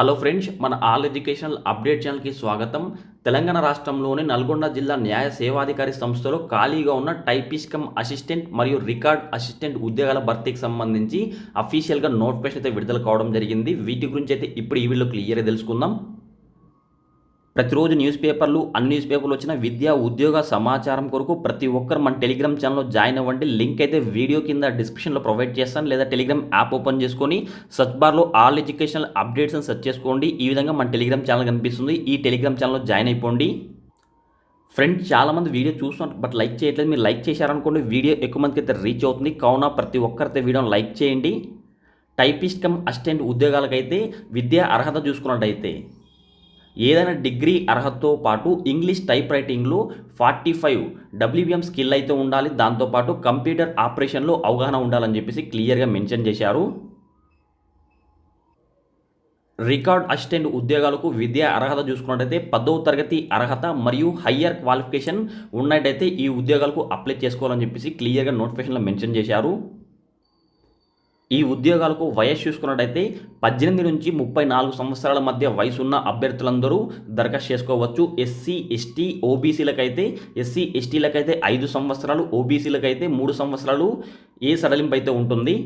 Hello friends మన all educational update ఛానల్కి స్వాగతం. తెలంగాణ రాష్ట్రంలోని నల్గొండ జిల్లా న్యాయ సేవాధికారి సంస్థలో ఖాళీగా ఉన్న టైపిస్ట్ కమ్ అసిస్టెంట్ మరియు రికార్డ్ అసిస్టెంట్ ఉద్యోగాల భర్తీకి సంబంధించి అఫీషియల్గా నోటిఫికేషన్ అయితే విడుదల కావడం జరిగింది. వీటి గురించి అయితే ఇప్పుడు ఈ వీడియో క్లియర్గా తెలుసుకుందాం. ప్రతిరోజు న్యూస్ పేపర్లు అన్ని న్యూస్ పేపర్లు వచ్చిన విద్యా ఉద్యోగ సమాచారం కొరకు ప్రతి ఒక్కరు మన టెలిగ్రామ్ ఛానల్లో జాయిన్ అవ్వండి. లింక్ అయితే వీడియో కింద డిస్క్రిప్షన్లో ప్రొవైడ్ చేస్తాను. లేదా టెలిగ్రామ్ యాప్ ఓపెన్ చేసుకొని సర్చ్ బార్లో ఆల్ ఎడ్యుకేషనల్ అప్డేట్స్ అని సెర్చ్ చేసుకోండి. ఈ విధంగా మన టెలిగ్రామ్ ఛానల్ కనిపిస్తుంది. ఈ టెలిగ్రామ్ ఛానల్లో జాయిన్ అయిపోండి. ఫ్రెండ్స్ చాలామంది వీడియో చూస్తున్నారు బట్ లైక్ చేయట్లేదు. మీరు లైక్ చేశారనుకోండి వీడియో ఎక్కువ మందికి అయితే రీచ్ అవుతుంది. కావున ప్రతి ఒక్కరితో వీడియోని లైక్ చేయండి. టైపిస్ట్ కమ్ అసిస్టెంట్ ఉద్యోగాలకైతే విద్యా అర్హత చూసుకున్నట్టయితే ఏదైనా డిగ్రీ అర్హతతో పాటు ఇంగ్లీష్ టైప్ రైటింగ్లో ఫార్టీ ఫైవ్ డబ్ల్యూబిఎం స్కిల్ అయితే ఉండాలి. దాంతోపాటు కంప్యూటర్ ఆపరేషన్లో అవగాహన ఉండాలని చెప్పేసి క్లియర్గా మెన్షన్ చేశారు. రికార్డ్ అసిస్టెంట్ ఉద్యోగాలకు విద్యా అర్హత చూసుకున్నట్టయితే పదవ తరగతి అర్హత మరియు హయ్యర్ క్వాలిఫికేషన్ ఉన్నట్టయితే ఈ ఉద్యోగాలకు అప్లై చేసుకోవాలని చెప్పేసి క్లియర్గా నోటిఫికేషన్లో మెన్షన్ చేశారు. ఈ ఉద్యోగాలకు వయస్సు చూసుకున్నట్టయితే పద్దెనిమిది నుంచి ముప్పై నాలుగు సంవత్సరాల మధ్య వయసున్న అభ్యర్థులందరూ దరఖాస్తు చేసుకోవచ్చు. ఎస్సీ ఎస్టీ ఓబీసీలకైతే ఎస్సీ ఎస్టీలకైతే ఐదు సంవత్సరాలు ఓబీసీలకైతే మూడు సంవత్సరాలు ఏ సడలింపు అయితే ఉంటుంది?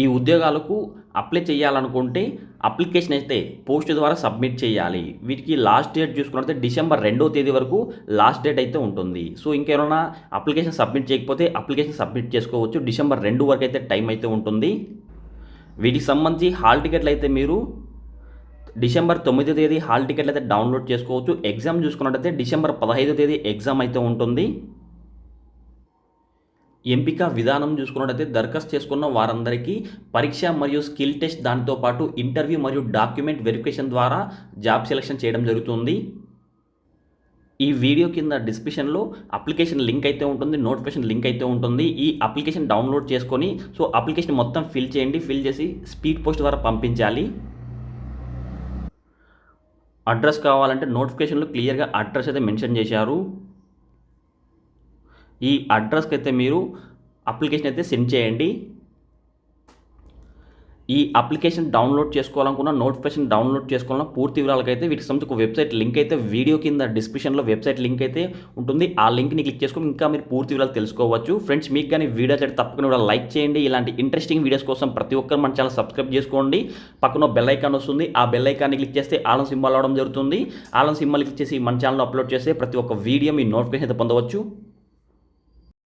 ఈ ఉద్యోగాలకు అప్లై చేయాలనుకుంటే అప్లికేషన్ అయితే పోస్ట్ ద్వారా సబ్మిట్ చేయాలి. వీటికి లాస్ట్ డేట్ చూసుకున్నట్లయితే డిసెంబర్ రెండో తేదీ వరకు లాస్ట్ డేట్ అయితే ఉంటుంది. సో ఇంకేమైనా అప్లికేషన్ సబ్మిట్ చేయకపోతే అప్లికేషన్ సబ్మిట్ చేసుకోవచ్చు. డిసెంబర్ రెండు వరకు అయితే టైం అయితే ఉంటుంది. వీటికి సంబంధించి హాల్ టికెట్లు అయితే మీరు డిసెంబర్ తొమ్మిదో తేదీ హాల్ టికెట్లు అయితే డౌన్లోడ్ చేసుకోవచ్చు. ఎగ్జామ్ చూసుకున్నట్టయితే డిసెంబర్ పదహైదో తేదీ ఎగ్జామ్ అయితే ఉంటుంది. ఎంపిక విధానం చూసుకున్నట్టయితే దరఖాస్తు చేసుకున్న వారందరికీ పరీక్ష మరియు స్కిల్ టెస్ట్ దానితో పాటు ఇంటర్వ్యూ మరియు డాక్యుమెంట్ వెరిఫికేషన్ ద్వారా జాబ్ సెలెక్షన్ చేయడం జరుగుతుంది. ఈ వీడియో కింద డిస్క్రిప్షన్లో అప్లికేషన్ లింక్ అయితే ఉంటుంది నోటిఫికేషన్ లింక్ అయితే ఉంటుంది. ఈ అప్లికేషన్ డౌన్లోడ్ చేసుకొని సో అప్లికేషన్ మొత్తం ఫిల్ చేయండి. ఫిల్ చేసి స్పీడ్ పోస్ట్ ద్వారా పంపించాలి. అడ్రస్ కావాలంటే నోటిఫికేషన్లో క్లియర్గా అడ్రస్ అయితే మెన్షన్ చేశారు. ఈ అడ్రస్కి అయితే మీరు అప్లికేషన్ అయితే సెండ్ చేయండి. ఈ అప్లికేషన్ డౌన్లోడ్ చేసుకోవాలనుకున్న నోటిఫికేషన్ డౌన్లోడ్ చేసుకోవాలన్న పూర్తి వివరాలకైతే వీటికి సంబంధించి ఒక వెబ్సైట్ లింక్ అయితే వీడియో కింద డిస్క్రిప్షన్లో వెబ్సైట్ లింక్ అయితే ఉంటుంది. ఆ లింక్ని క్లిక్ చేసుకొని ఇంకా మీరు పూర్తి వివరాలు తెలుసుకోవచ్చు. ఫ్రెండ్స్ మీకు కానీ వీడియో అయితే తప్పకుండా కూడా లైక్ చేయండి. ఇలాంటి ఇంట్రెస్టింగ్ వీడియోస్ కోసం ప్రతి ఒక్కరు మన ఛానల్ సబ్స్క్రైబ్ చేసుకోండి. పక్కన బెల్ ఐకాన్ వస్తుంది. ఆ బెల్ ఐకాన్ని క్లిక్ చేస్తే ఆలం సింబల్ అవడం జరుగుతుంది. ఆలం సింబల్ క్లిక్ చేసి మన ఛానల్లో అప్లోడ్ చేస్తే ప్రతి ఒక్క వీడియో మీ నోటిఫికేషన్ అయితే పొందవచ్చు.